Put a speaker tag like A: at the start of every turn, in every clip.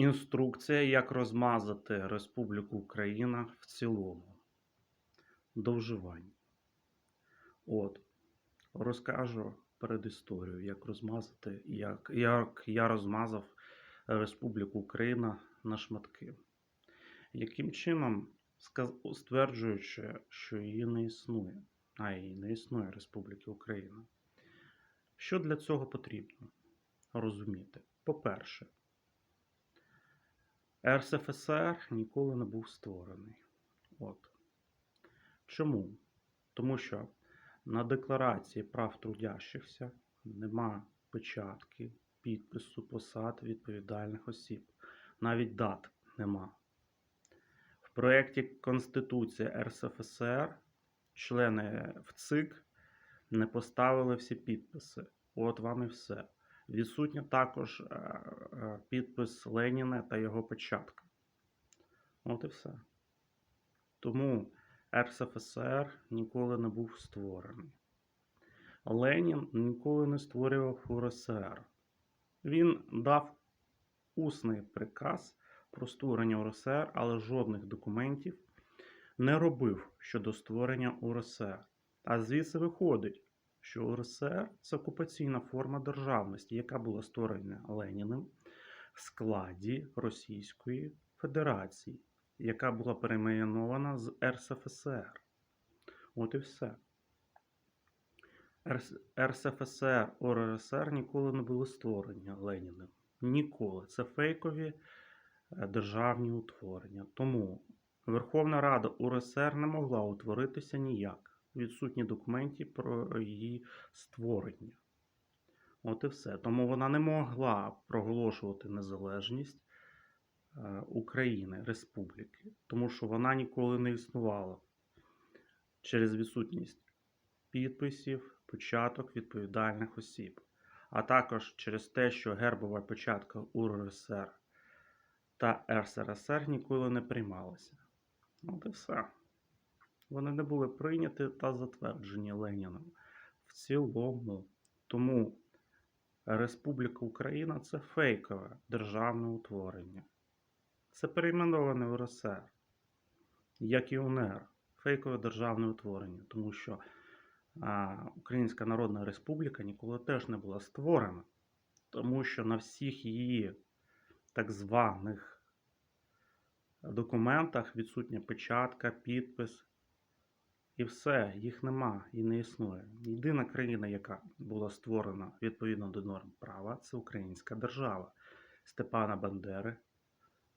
A: Інструкція, як розмазати Республіку Україна в цілому. До вживання. От. Розкажу передісторію, як розмазати, як, як я розмазав Республіку Україна на шматки. Яким чином, стверджуючи, що її не існує, а її не існує Республіки Україна. Що для цього потрібно розуміти? По-перше, РСФСР ніколи не був створений. От. Чому? Тому що на декларації прав трудящихся нема печатки, підпису, посад відповідальних осіб. Навіть дат нема. В проєкті Конституції РСФСР члени ВЦИК не поставили всі підписи. От вам і все. Відсутня також е, е, підпис Леніна та його печатка. От і все. Тому РСФСР ніколи не був створений. Ленін ніколи не створював УРСР. Він дав усний приказ про створення УРСР, але жодних документів не робив щодо створення УРСР. А звідси виходить, що УРСР це окупаційна форма державності, яка була створена Леніним в складі Російської Федерації, яка була перейменована з РСФСР. От і все. РСФСР, ОРСР ніколи не були створені Леніним. Ніколи. Це фейкові е, державні утворення. Тому Верховна Рада УРСР не могла утворитися ніяк. Відсутні документи про її створення. От і все. Тому вона не могла проголошувати незалежність е, України, республіки, тому що вона ніколи не існувала через відсутність підписів, початок відповідальних осіб, а також через те, що гербова початка УРСР та РСРСР ніколи не приймалася. От і все. Вони не були прийняті та затверджені Леніном в цілому. Тому Республіка Україна це фейкове державне утворення. Це перейменоване в РСР, як і УНР, фейкове державне утворення, тому що а, Українська Народна Республіка ніколи теж не була створена, тому що на всіх її так званих документах відсутня печатка, підпис. І все, їх нема і не існує. Єдина країна, яка була створена відповідно до норм права, це Українська держава Степана Бандери,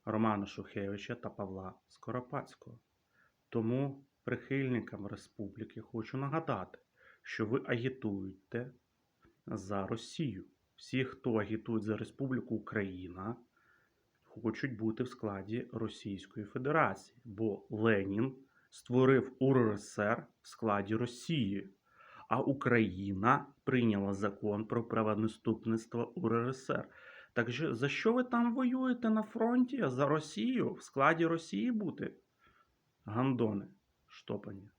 A: Романа Шухевича та Павла Скоропадського. Тому прихильникам республіки хочу нагадати, що ви агітуєте за Росію. Всі, хто агітують за Республіку Україна, хочуть бути в складі Російської Федерації, бо Ленін створив УРСР в складі Росії, а Україна прийняла закон про правонаступництво УРСР. Так за що ви там воюєте на фронті? За Росію? В складі Росії бути? Гандони штопані.